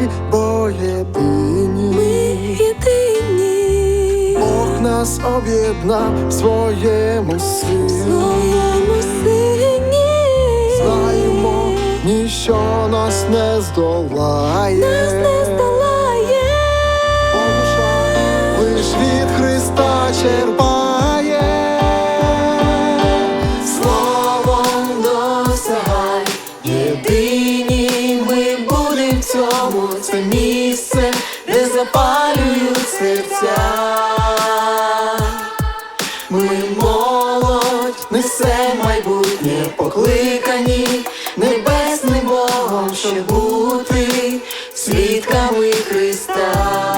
руки, бо єдині Ми єдині Бог нас об'єднав в своєму сині. Своєму сині Знаємо, ніщо нас не здолає. Нас не здолає. Бо душа лиш від Христа черпає. Це місце, де запалюють серця. Ми молодь, несе майбутнє, покликані небесним Богом, щоб бути свідками Христа.